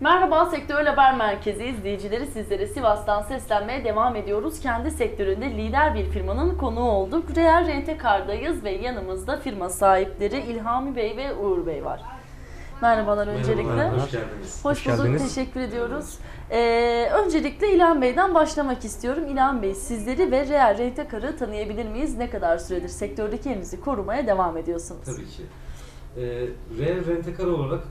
Merhaba Sektörel Haber Merkezi izleyicileri sizlere Sivas'tan seslenmeye devam ediyoruz. Kendi sektöründe lider bir firmanın konuğu olduk. Real Rentekar'dayız ve yanımızda firma sahipleri İlhami Bey ve Uğur Bey var. Merhabalar öncelikle. Merhabalar, hoş geldiniz. Hoş, Hoş bulduk, geldiniz. teşekkür ediyoruz. Ee, öncelikle İlhan Bey'den başlamak istiyorum. İlhan Bey, sizleri ve Real Rentekar'ı tanıyabilir miyiz? Ne kadar süredir sektördeki yerinizi korumaya devam ediyorsunuz? Tabii ki. Ee, Real Rentekar olarak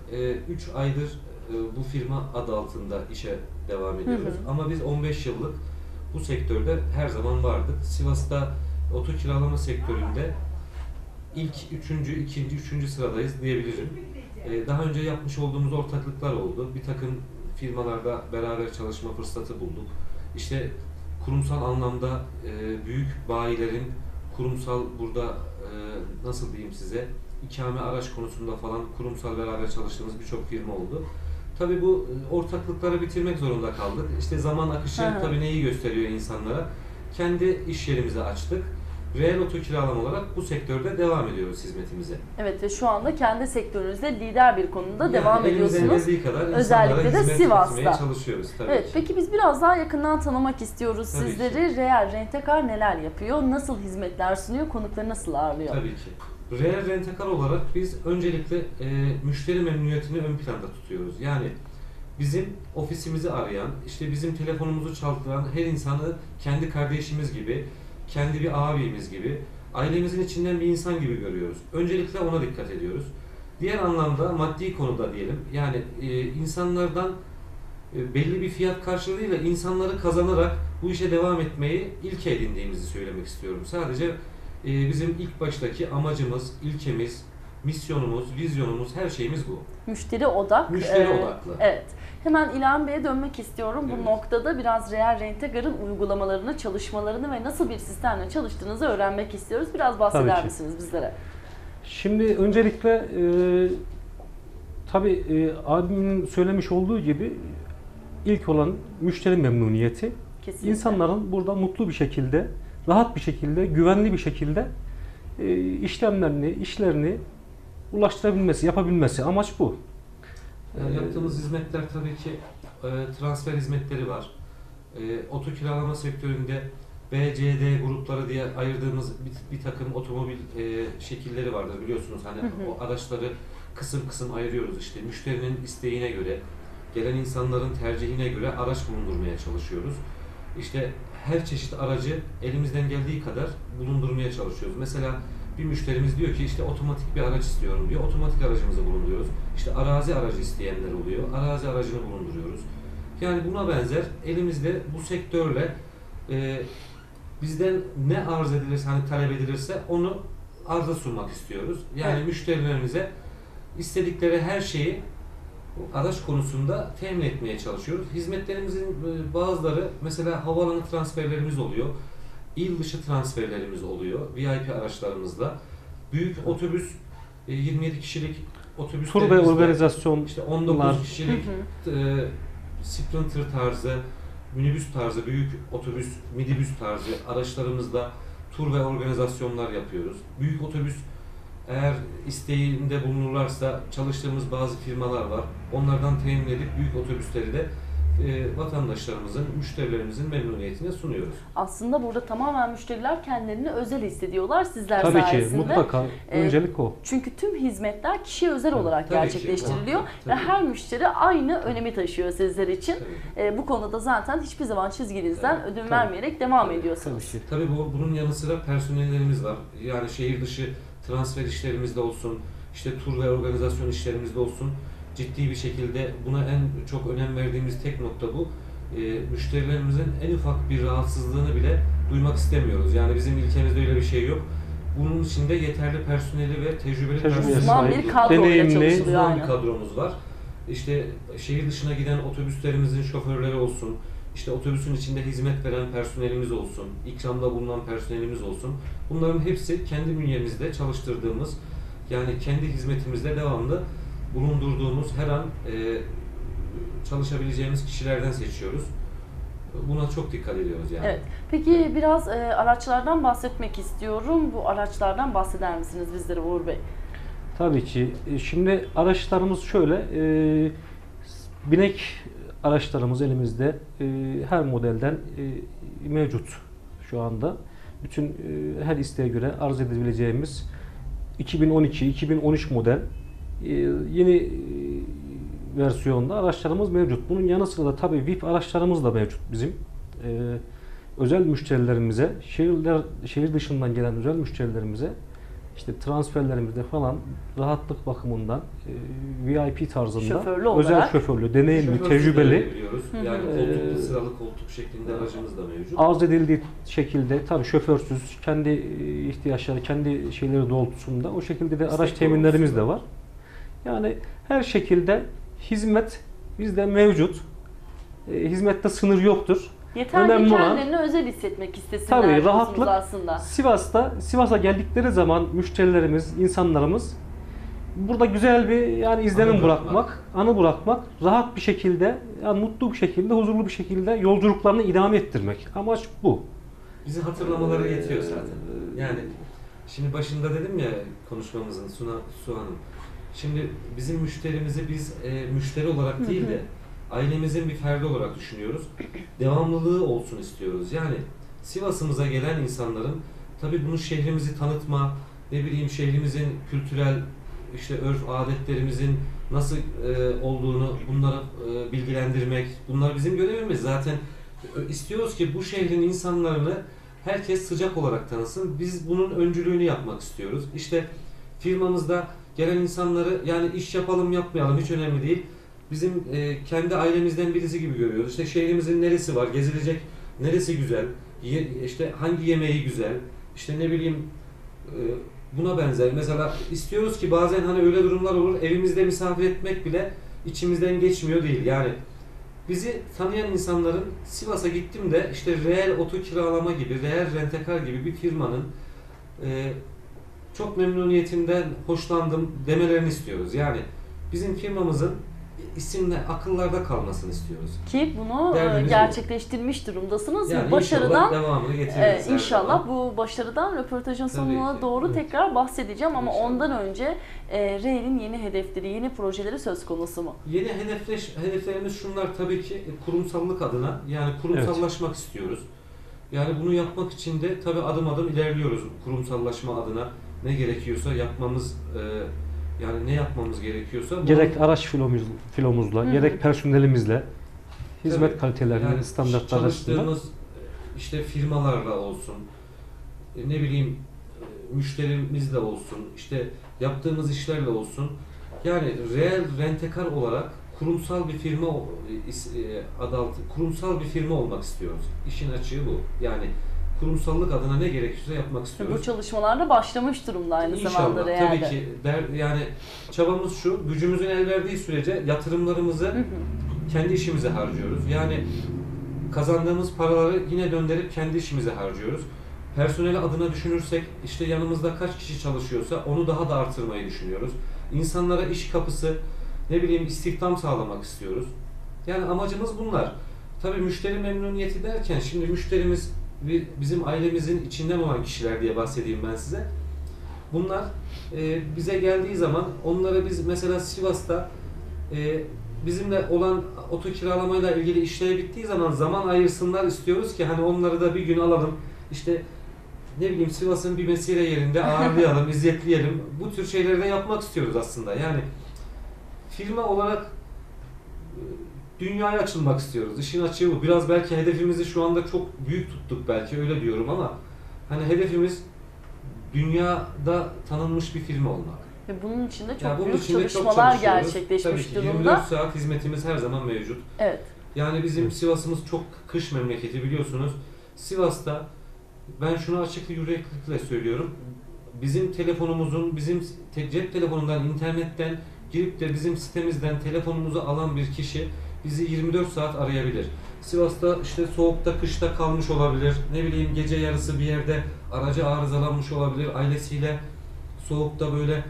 3 aydır e, bu firma adı altında işe devam ediyoruz. Hı hı. Ama biz 15 yıllık bu sektörde her zaman vardık. Sivas'ta oto kiralama sektöründe ilk 3. 2. 3. sıradayız diyebilirim. Ee, daha önce yapmış olduğumuz ortaklıklar oldu. Bir takım firmalarda beraber çalışma fırsatı bulduk. İşte kurumsal anlamda e, büyük bayilerin kurumsal burada e, nasıl diyeyim size ikame araç konusunda falan kurumsal beraber çalıştığımız birçok firma oldu. Tabii bu e, ortaklıkları bitirmek zorunda kaldık. İşte zaman akışı Hı tabii neyi gösteriyor insanlara? Kendi iş yerimizi açtık. Reel oto kiralama olarak bu sektörde devam ediyoruz hizmetimize. Evet ve şu anda kendi sektörünüzde lider bir konuda Yani devam ediyorsunuz. kadar Özellikle de Sivas'ta. çalışıyoruz tabii Evet, ki. peki biz biraz daha yakından tanımak istiyoruz Tabii sizleri. Real Rentekar neler yapıyor? Nasıl hizmetler sunuyor? Konukları nasıl ağırlıyor? Tabii ki. Real Rentekar olarak biz öncelikle e, müşteri memnuniyetini ön planda tutuyoruz. Yani bizim ofisimizi arayan, işte bizim telefonumuzu çaldıran her insanı kendi kardeşimiz gibi, kendi bir abimiz gibi, ailemizin içinden bir insan gibi görüyoruz. Öncelikle ona dikkat ediyoruz. Diğer anlamda maddi konuda diyelim, yani e, insanlardan e, belli bir fiyat karşılığıyla insanları kazanarak bu işe devam etmeyi ilke edindiğimizi söylemek istiyorum. Sadece e, bizim ilk baştaki amacımız, ilkemiz, misyonumuz, vizyonumuz, her şeyimiz bu. Müşteri odak. Müşteri Ee, odaklı. Evet. Hemen İlhan Bey'e dönmek istiyorum. Bu Evet. noktada biraz Real Rentekar'ın uygulamalarını, çalışmalarını ve nasıl bir sistemle çalıştığınızı öğrenmek istiyoruz. Biraz bahseder misiniz bizlere? Şimdi öncelikle e, tabii e, abimin söylemiş olduğu gibi ilk olan müşteri memnuniyeti. Kesinlikle. İnsanların burada mutlu bir şekilde, rahat bir şekilde, güvenli bir şekilde e, işlemlerini, işlerini ulaştırabilmesi, yapabilmesi. Amaç bu. Yani Ee, yaptığımız hizmetler tabii ki e, transfer hizmetleri var. E, oto kiralama sektöründe B, C, D grupları diye ayırdığımız bir, bir takım otomobil e, şekilleri vardır biliyorsunuz. Hani Hı hı. o araçları kısım kısım ayırıyoruz işte. Müşterinin isteğine göre, gelen insanların tercihine göre araç bulundurmaya çalışıyoruz. İşte her çeşit aracı elimizden geldiği kadar bulundurmaya çalışıyoruz. Mesela bir müşterimiz diyor ki işte otomatik bir araç istiyorum diyor. Otomatik aracımızı bulunduruyoruz. İşte arazi aracı isteyenler oluyor. Arazi aracını bulunduruyoruz. Yani buna benzer elimizde bu sektörle e, bizden ne arz edilirse hani talep edilirse onu arza sunmak istiyoruz. Yani Evet. müşterilerimize istedikleri her şeyi araç konusunda temin etmeye çalışıyoruz. Hizmetlerimizin e, bazıları mesela havaalanı transferlerimiz oluyor. İl dışı transferlerimiz oluyor VIP araçlarımızla. Büyük otobüs e, 27 kişilik Tur ve organizasyon işte 19 Bunlar- kişilik e, Sprinter tarzı, minibüs tarzı, büyük otobüs, midibüs tarzı araçlarımızda tur ve organizasyonlar yapıyoruz. Büyük otobüs eğer isteğinde bulunurlarsa çalıştığımız bazı firmalar var. Onlardan temin edip büyük otobüsleri de e, vatandaşlarımızın, müşterilerimizin memnuniyetine sunuyoruz. Aslında burada tamamen müşteriler kendilerini özel hissediyorlar sizler tabii ki sayesinde. mutlaka Ee, öncelik o. Çünkü tüm hizmetler kişiye özel Tabii, olarak tabii ki, gerçekleştiriliyor muhakkak, ve tabii. her müşteri aynı önemi taşıyor sizler için. Tabii. Ee, bu konuda zaten hiçbir zaman çizginizden Tabii, ödün tabii. vermeyerek devam Tabii, ediyorsunuz. Tabii ki. Tabii bu, bunun yanı sıra personellerimiz var. Yani şehir dışı transfer işlerimizde olsun, işte tur ve organizasyon işlerimizde olsun. Ciddi bir şekilde buna en çok önem verdiğimiz tek nokta bu. Ee, müşterilerimizin en ufak bir rahatsızlığını bile duymak istemiyoruz. Yani bizim ülkemizde öyle bir şey yok. Bunun için de yeterli personeli ve tecrübeli sahip, bir kadroyla çalışılıyor bir kadromuz var. İşte şehir dışına giden otobüslerimizin şoförleri olsun, işte otobüsün içinde hizmet veren personelimiz olsun, ikramda bulunan personelimiz olsun. Bunların hepsi kendi bünyemizde çalıştırdığımız, yani kendi hizmetimizde devamlı bulundurduğumuz her an e, çalışabileceğimiz kişilerden seçiyoruz. Buna çok dikkat ediyoruz yani. Evet. Peki biraz e, araçlardan bahsetmek istiyorum. Bu araçlardan bahseder misiniz bizlere Uğur Bey? Tabii ki. E, Şimdi araçlarımız şöyle. e, binek araçlarımız elimizde e, her modelden e, mevcut şu anda. Bütün e, her isteğe göre arz edebileceğimiz 2012-2013 model e, yeni e, versiyonda araçlarımız mevcut. Bunun yanı sıra da tabii VIP araçlarımız da mevcut bizim. E, özel müşterilerimize, şehirler şehir dışından gelen özel müşterilerimize işte transferlerimizde falan rahatlık bakımından e, VIP tarzında Şoförlü özel olarak. şoförlü, deneyimli, Şoförsüz de tecrübeli. Yani koltuklu, Ee, sıralı koltuk şeklinde aracımız da mevcut. arz edildiği şekilde tabii şoförsüz kendi e, ihtiyaçları, kendi şeyleri doğrultusunda o şekilde de araç İstek teminlerimiz de var. Yani her şekilde hizmet bizde mevcut. E, hizmette sınır yoktur. Yeter ki Önemli olan- kendilerini özel hissetmek istesinler Tabii, diyorsunuz rahatlık. aslında. Sivas'ta Sivas'a geldikleri zaman müşterilerimiz, insanlarımız burada güzel bir yani izlenim Anı bırakmak, bırakmak. anı bırakmak, rahat bir şekilde, yani mutlu bir şekilde, huzurlu bir şekilde yolculuklarını idame ettirmek. Amaç bu. Bizi hatırlamaları yetiyor zaten. Yani şimdi başında dedim ya konuşmamızın Suna Su Hanım. Şimdi bizim müşterimizi biz e, müşteri olarak değil de ailemizin bir ferdi olarak düşünüyoruz. Devamlılığı olsun istiyoruz. Yani Sivas'ımıza gelen insanların tabii bunu şehrimizi tanıtma, ne bileyim şehrimizin kültürel işte örf adetlerimizin nasıl e, olduğunu bunlara e, bilgilendirmek. Bunlar bizim görevimiz. Zaten e, istiyoruz ki bu şehrin insanlarını herkes sıcak olarak tanısın. Biz bunun öncülüğünü yapmak istiyoruz. İşte firmamızda gelen insanları yani iş yapalım yapmayalım hiç önemli değil. Bizim e, kendi ailemizden birisi gibi görüyoruz. İşte şehrimizin neresi var, gezilecek neresi güzel, ye- işte hangi yemeği güzel, işte ne bileyim e, buna benzer. Mesela istiyoruz ki bazen hani öyle durumlar olur, evimizde misafir etmek bile içimizden geçmiyor değil. Yani bizi tanıyan insanların Sivas'a gittim de işte reel oto kiralama gibi, reel rentekar gibi bir firmanın e, çok memnuniyetinden hoşlandım demelerini istiyoruz. Yani bizim firmamızın isimle akıllarda kalmasını istiyoruz. Ki bunu e, Derdimiz bu. gerçekleştirmiş durumdasınız Yani başarıdan inşallah getiririz. Ee, her inşallah bu başarıdan röportajın Tabii sonuna ki, doğru evet. tekrar bahsedeceğim ama İnşallah. ondan önce e, REL'in yeni hedefleri, yeni projeleri söz konusu mu? Yeni hedefleş, hedeflerimiz şunlar tabii ki e, kurumsallık adına yani kurumsallaşmak istiyoruz. Yani bunu yapmak için de tabii adım adım ilerliyoruz kurumsallaşma adına. Ne gerekiyorsa yapmamız e, yani ne yapmamız gerekiyorsa bunu- Gerek araç filomuz, filomuzla, Hı hı. gerek personelimizle hizmet Tabii. kalitelerinin yani standartlar arasında çalıştığımız e, işte firmalarla olsun, e, ne bileyim e, müşterimizle olsun, işte yaptığımız işlerle olsun. Yani reel rentekar olarak kurumsal bir firma o- is- e, adı altı, kurumsal bir firma olmak istiyoruz. İşin açığı bu. Yani kurumsallık adına ne gerekiyorsa yapmak Bu istiyoruz. çalışmalarda başlamış durumda aynı zamanda İnşallah REL'de. tabii ki der, yani çabamız şu gücümüzün el verdiği sürece yatırımlarımızı Hı hı. kendi işimize harcıyoruz. Yani kazandığımız paraları yine döndürüp kendi işimize harcıyoruz. Personel adına düşünürsek işte yanımızda kaç kişi çalışıyorsa onu daha da artırmayı düşünüyoruz. İnsanlara iş kapısı, ne bileyim istihdam sağlamak istiyoruz. Yani amacımız bunlar. Tabii müşteri memnuniyeti derken şimdi müşterimiz bir- bizim ailemizin içinden olan kişiler diye bahsedeyim ben size. Bunlar e, bize geldiği zaman onlara biz mesela Sivas'ta e, bizimle olan oto kiralamayla ilgili işleri bittiği zaman zaman ayırsınlar istiyoruz ki hani onları da bir gün alalım. İşte ne bileyim Sivas'ın bir mesire yerinde ağırlayalım, izzetleyelim. Bu tür şeyleri de yapmak istiyoruz aslında. Yani firma olarak dünyaya açılmak istiyoruz. İşin açığı bu. Biraz belki hedefimizi şu anda çok büyük tuttuk belki öyle diyorum ama hani hedefimiz dünyada tanınmış bir firma olmak. Ve bunun için de çok Ya bunun büyük çok çalışmalar çalışıyoruz. gerçekleşmiş Tabii ki durumda. 24 saat hizmetimiz her zaman mevcut. Evet. Yani bizim Sivas'ımız çok kış memleketi biliyorsunuz. Sivas'ta ben şunu açık bir yüreklilikle söylüyorum. Bizim telefonumuzun, bizim cep telefonundan, internetten girip de bizim sitemizden telefonumuzu alan bir kişi bizi 24 saat arayabilir. Sivas'ta işte soğukta, kışta kalmış olabilir. Ne bileyim gece yarısı bir yerde aracı arızalanmış olabilir. Ailesiyle soğukta böyle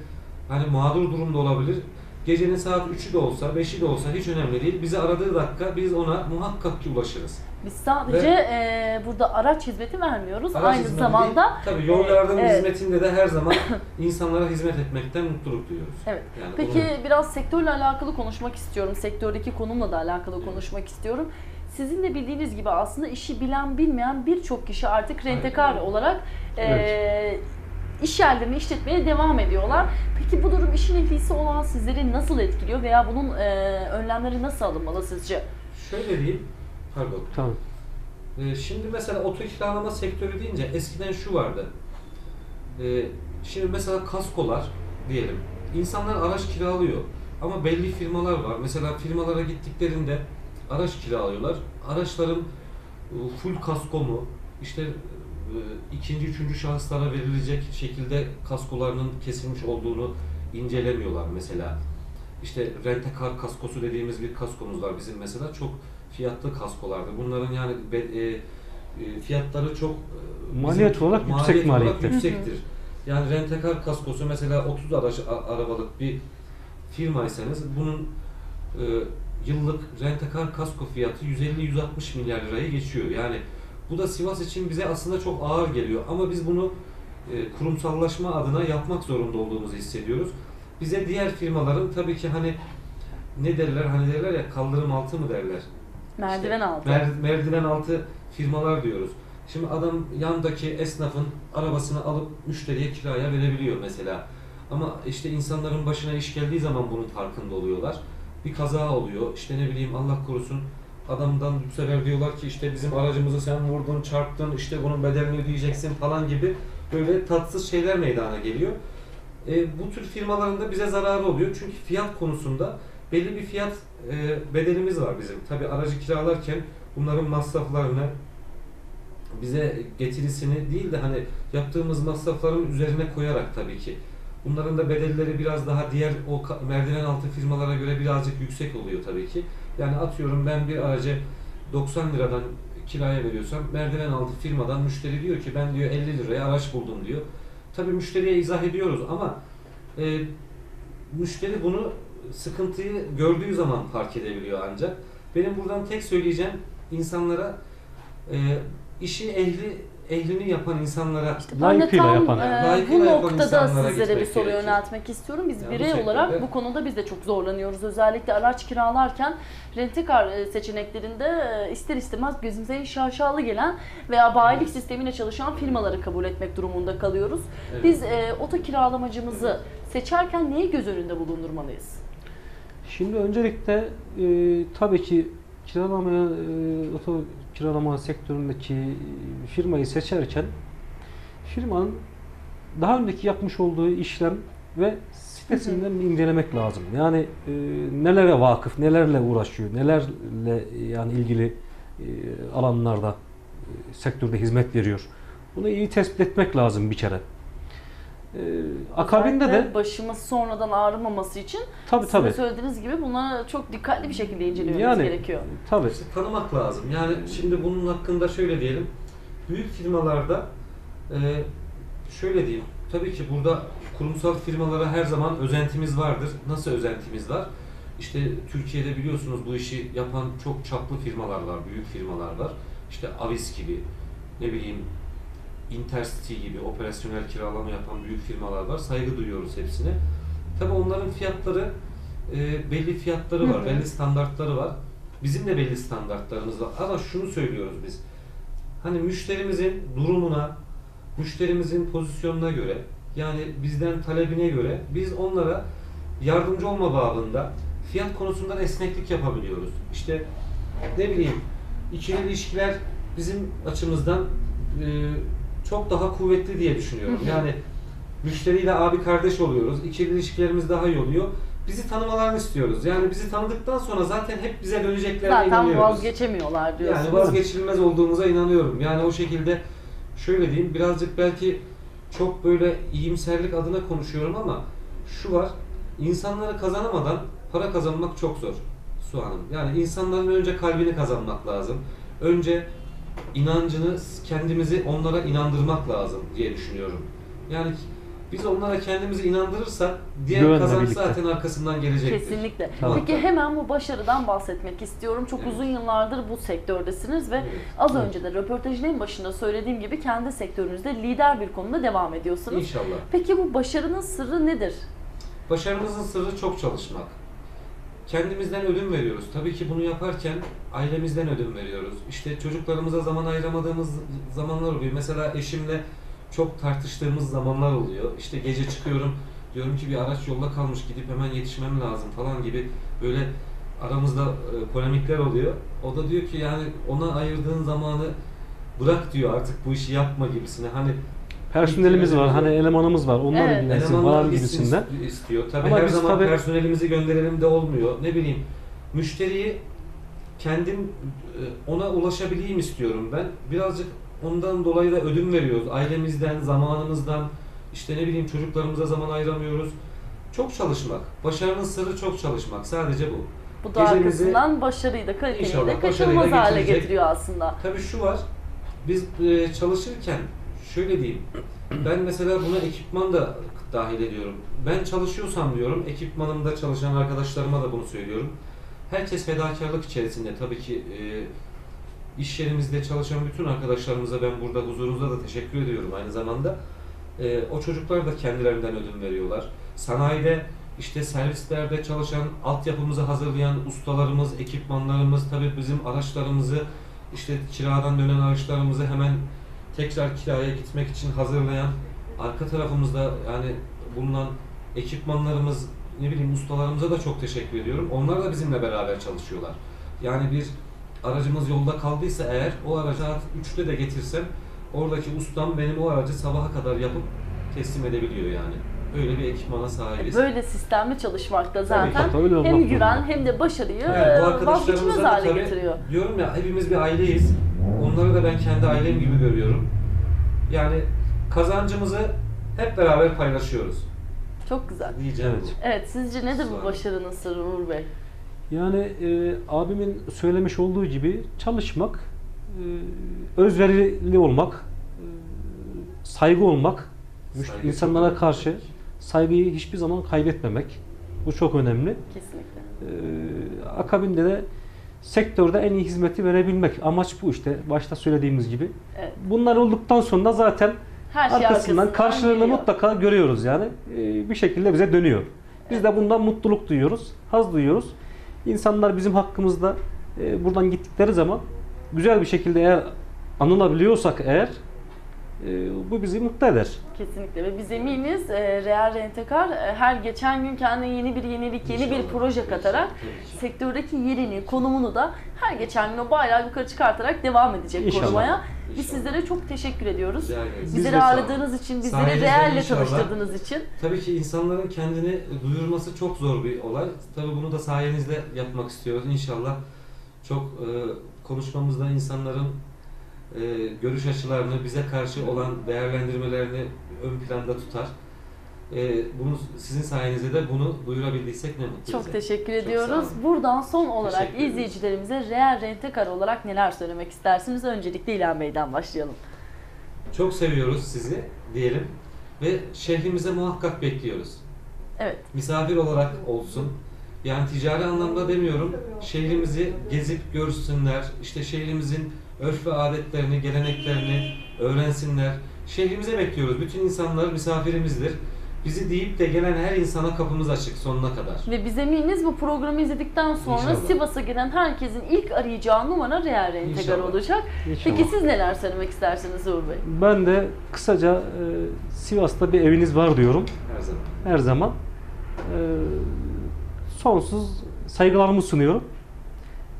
hani mağdur durumda olabilir. Gecenin saat 3'ü de olsa, 5'i de olsa hiç önemli değil. Bizi aradığı dakika biz ona muhakkak ki ulaşırız. Biz sadece e, burada araç hizmeti vermiyoruz. Araç Aynı hizmeti zamanda değil, tabii yol yardım evet. hizmetinde de her zaman insanlara hizmet etmekten mutluluk duyuyoruz. Evet. Yani Peki onu- biraz sektörle alakalı konuşmak istiyorum. Sektördeki konumla da alakalı konuşmak istiyorum. Sizin de bildiğiniz gibi aslında işi bilen bilmeyen birçok kişi artık rentekar olarak e, Evet. İş yerlerini işletmeye devam ediyorlar. Peki bu durum işin ehlisi olan sizleri nasıl etkiliyor veya bunun e, önlemleri nasıl alınmalı sizce? Şöyle diyeyim, pardon. Tamam. Ee, şimdi mesela oto kiralama sektörü deyince eskiden şu vardı. Ee, şimdi mesela kaskolar diyelim. İnsanlar araç kiralıyor. Ama belli firmalar var. Mesela firmalara gittiklerinde araç kiralıyorlar. Araçların e, full kasko mu, işte ikinci, üçüncü şahıslara verilecek şekilde kaskolarının kesilmiş olduğunu incelemiyorlar mesela. İşte rentekar kaskosu dediğimiz bir kaskomuz var bizim mesela çok fiyatlı kaskolardır. Bunların yani be- e, e, fiyatları çok e, Maliyet olarak yüksek olarak maliyettir. yüksektir. Yani rentekar kaskosu mesela 30 araç, arabalık bir firmaysanız bunun e, yıllık rentekar kasko fiyatı 150-160 milyar lirayı geçiyor. Yani bu da Sivas için bize aslında çok ağır geliyor ama biz bunu e, kurumsallaşma adına yapmak zorunda olduğumuzu hissediyoruz. Bize diğer firmaların tabii ki hani ne derler hani derler ya kaldırım altı mı derler? Merdiven İşte altı. mer- merdiven altı firmalar diyoruz. Şimdi adam yandaki esnafın arabasını alıp müşteriye kiraya verebiliyor mesela. Ama işte insanların başına iş geldiği zaman bunun farkında oluyorlar. Bir kaza oluyor. İşte ne bileyim Allah korusun adamdan bu sefer diyorlar ki işte bizim aracımızı sen vurdun, çarptın, işte bunun bedelini ödeyeceksin falan gibi böyle tatsız şeyler meydana geliyor. E, bu tür firmaların da bize zararı oluyor. Çünkü fiyat konusunda belli bir fiyat e, bedelimiz var bizim. Tabi aracı kiralarken bunların masraflarını bize getirisini değil de hani yaptığımız masrafların üzerine koyarak tabii ki. Bunların da bedelleri biraz daha diğer o merdiven altı firmalara göre birazcık yüksek oluyor tabii ki. Yani atıyorum ben bir aracı 90 liradan kiraya veriyorsam merdiven altı firmadan müşteri diyor ki ben diyor 50 liraya araç buldum diyor. Tabii müşteriye izah ediyoruz ama e, müşteri bunu sıkıntıyı gördüğü zaman fark edebiliyor ancak. Benim buradan tek söyleyeceğim insanlara e, işi ehli ehlini yapan insanlara İşte ben de tam yapan. e, bu noktada sizlere bir soru yöneltmek istiyorum. Biz Yani birey olarak bu konuda biz de çok zorlanıyoruz. Özellikle araç kiralarken rentekar e, seçeneklerinde e, ister istemez gözümüze şaşalı gelen veya bayilik Evet. sistemiyle çalışan firmaları kabul etmek durumunda kalıyoruz. Evet. Biz e, oto kiralamacımızı seçerken neyi göz önünde bulundurmalıyız? Şimdi öncelikle e, tabii ki kiralama e, oto kiralama sektöründeki firmayı seçerken firmanın daha önceki yapmış olduğu işlem ve sitesinden bir incelemek lazım. Yani e, nelere vakıf, nelerle uğraşıyor, nelerle yani ilgili e, alanlarda e, sektörde hizmet veriyor. Bunu iyi tespit etmek lazım bir kere. E, akabinde de başımız sonradan ağrımaması için tabii tabii. söylediğiniz gibi buna çok dikkatli bir şekilde incelememiz Yani gerekiyor. tabii. İşte tanımak lazım. Yani şimdi bunun hakkında şöyle diyelim. Büyük firmalarda e, şöyle diyeyim. Tabii ki burada kurumsal firmalara her zaman özentimiz vardır. Nasıl özentimiz var? İşte Türkiye'de biliyorsunuz bu işi yapan çok çaplı firmalar var, büyük firmalar var. İşte Avis gibi, ne bileyim Intercity gibi operasyonel kiralama yapan büyük firmalar var. Saygı duyuyoruz hepsine. Tabii onların fiyatları e, belli fiyatları var, belli standartları var. Bizim de belli standartlarımız var. Ama şunu söylüyoruz biz. Hani müşterimizin durumuna, müşterimizin pozisyonuna göre, yani bizden talebine göre biz onlara yardımcı olma babında fiyat konusunda esneklik yapabiliyoruz. İşte ne bileyim ikili ilişkiler bizim açımızdan e, çok daha kuvvetli diye düşünüyorum. Hı hı. Yani müşteriyle abi kardeş oluyoruz. İkili ilişkilerimiz daha iyi oluyor. Bizi tanımalarını istiyoruz. Yani bizi tanıdıktan sonra zaten hep bize döneceklerine Zaten inanıyoruz. vazgeçemiyorlar diyorsunuz. Yani vazgeçilmez olduğumuza inanıyorum. Yani o şekilde şöyle diyeyim birazcık belki çok böyle iyimserlik adına konuşuyorum ama şu var. insanları kazanamadan para kazanmak çok zor Su Hanım. Yani insanların önce kalbini kazanmak lazım. Önce inancını kendimizi onlara inandırmak lazım diye düşünüyorum. Yani Biz onlara kendimizi inandırırsak diğer Güvenle kazanç birlikte. zaten arkasından gelecektir. Kesinlikle. Tamam. Peki hemen bu başarıdan bahsetmek istiyorum. Çok Evet. uzun yıllardır bu sektördesiniz ve Evet. az Evet. önce de röportajın en başında söylediğim gibi kendi sektörünüzde lider bir konuda devam ediyorsunuz. İnşallah. Peki bu başarının sırrı nedir? Başarımızın sırrı çok çalışmak. Kendimizden ödün veriyoruz. Tabii ki bunu yaparken ailemizden ödün veriyoruz. İşte çocuklarımıza zaman ayıramadığımız zamanlar oluyor. Mesela eşimle çok tartıştığımız zamanlar oluyor. İşte gece çıkıyorum, diyorum ki bir araç yolda kalmış, gidip hemen yetişmem lazım falan gibi böyle aramızda e, polemikler oluyor. O da diyor ki yani ona ayırdığın zamanı bırak diyor artık bu işi yapma gibisine. Hani Personelimiz var, hani elemanımız var, onlar Evet. ilgilensin falan gibisinden. ist- istiyor. Tabii Ama her biz zaman tabii- personelimizi gönderelim de olmuyor. Ne bileyim müşteriyi kendim e, ona ulaşabileyim istiyorum ben. Birazcık ondan dolayı da ödün veriyoruz. Ailemizden, zamanımızdan, işte ne bileyim çocuklarımıza zaman ayıramıyoruz. Çok çalışmak. Başarının sırrı çok çalışmak. Sadece bu. Bu da Gecemizi- arkasından başarıyı da kaliteyi İnşallah de başarıyla kaçınılmaz hale getirecek. getiriyor aslında. Tabii şu var. Biz e, çalışırken şöyle diyeyim. Ben mesela buna ekipman da dahil ediyorum. Ben çalışıyorsam diyorum, ekipmanımda çalışan arkadaşlarıma da bunu söylüyorum. Herkes fedakarlık içerisinde. Tabii ki e, iş yerimizde çalışan bütün arkadaşlarımıza ben burada huzurunuzda da teşekkür ediyorum aynı zamanda. E, o çocuklar da kendilerinden ödün veriyorlar. Sanayide işte servislerde çalışan, altyapımızı hazırlayan ustalarımız, ekipmanlarımız, tabii bizim araçlarımızı işte kiradan dönen araçlarımızı hemen tekrar kiraya gitmek için hazırlayan, arka tarafımızda yani bulunan ekipmanlarımız, ne bileyim ustalarımıza da çok teşekkür ediyorum. Onlar da bizimle beraber çalışıyorlar. Yani bir aracımız yolda kaldıysa eğer o aracı artık 3'te de getirsem oradaki ustam benim o aracı sabaha kadar yapıp teslim edebiliyor yani. Öyle bir ekipmana sahibiz. Böyle sistemli çalışmakta Tabii zaten öyle olmak hem güven hem de başarıyı Yani bu e, vazgeçilmez da hale tabii getiriyor. diyorum ya hepimiz bir aileyiz. Onları da ben kendi ailem gibi görüyorum. Yani kazancımızı hep beraber paylaşıyoruz. Çok güzel. Diyeceğim Evet. bu. Evet sizce nedir bu başarının sırrı Uğur Bey? Yani e, abimin söylemiş olduğu gibi çalışmak, e, özverili olmak, e, saygı olmak, Saygı insanlara çok karşı önemli. saygıyı hiçbir zaman kaybetmemek. Bu çok önemli. Kesinlikle. E, akabinde de sektörde en iyi hizmeti verebilmek. Amaç bu işte. Başta söylediğimiz gibi. Evet. Bunlar olduktan sonra zaten Her şey arkasından karşılığını geliyor. mutlaka görüyoruz yani. E, bir şekilde bize dönüyor. Biz de bundan mutluluk duyuyoruz, haz duyuyoruz. İnsanlar bizim hakkımızda e, buradan gittikleri zaman güzel bir şekilde eğer anılabiliyorsak eğer bu bizi mutlu eder. Kesinlikle ve biz eminiz e, Real Rentekar e, her geçen gün kendine yeni bir yenilik, yeni bir proje katarak sektördeki yerini, konumunu da her geçen gün o bayrağı yukarı çıkartarak devam edecek İnşallah. korumaya. Biz İnşallah. sizlere çok teşekkür ediyoruz. De Bizleri ağırladığınız için, bizleri Real'le tanıştırdığınız için. Tabii ki insanların kendini duyurması çok zor bir olay. Tabii bunu da sayenizde yapmak istiyoruz. İnşallah çok e, konuşmamızda insanların e, görüş açılarını, bize karşı olan değerlendirmelerini ön planda tutar. E, bunu sizin sayenizde de bunu duyurabildiysek ne mutlu Çok bize. teşekkür Çok ediyoruz. Buradan son olarak Teşekkür izleyicilerimize Real Rentekar olarak neler söylemek istersiniz? Öncelikle İlhan Bey'den başlayalım. Çok seviyoruz sizi diyelim ve şehrimize muhakkak bekliyoruz. Evet. misafir olarak olsun. Yani ticari anlamda demiyorum. Şehrimizi gezip görsünler. İşte şehrimizin örf ve adetlerini, geleneklerini öğrensinler. Şehrimize bekliyoruz. Bütün insanlar misafirimizdir. Bizi deyip de gelen her insana kapımız açık sonuna kadar. Ve biz eminiz bu programı izledikten sonra İnşallah. Sivas'a gelen herkesin ilk arayacağı numara Real İnşallah. olacak. İnşallah. Peki siz neler söylemek istersiniz Uğur Bey? Ben de kısaca e, Sivas'ta bir eviniz var diyorum Her zaman. her zaman. E, sonsuz saygılarımı sunuyorum.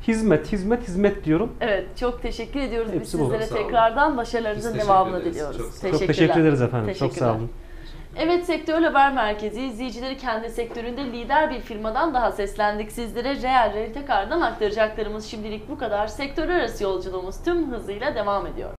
Hizmet, hizmet, hizmet diyorum. Evet, çok teşekkür ediyoruz biz Hepsi bu. sizlere Sağ olun. tekrardan başarılarınızın Biz teşekkür devamını ederiz. diliyoruz. Çok sağ olun. Çok teşekkür ederiz efendim. Çok sağ Teşekkürler. olun. Evet Sektör Haber Merkezi izleyicileri kendi sektöründe lider bir firmadan daha seslendik. Sizlere Real Rentekar'dan aktaracaklarımız şimdilik bu kadar. Sektör arası yolculuğumuz tüm hızıyla devam ediyor.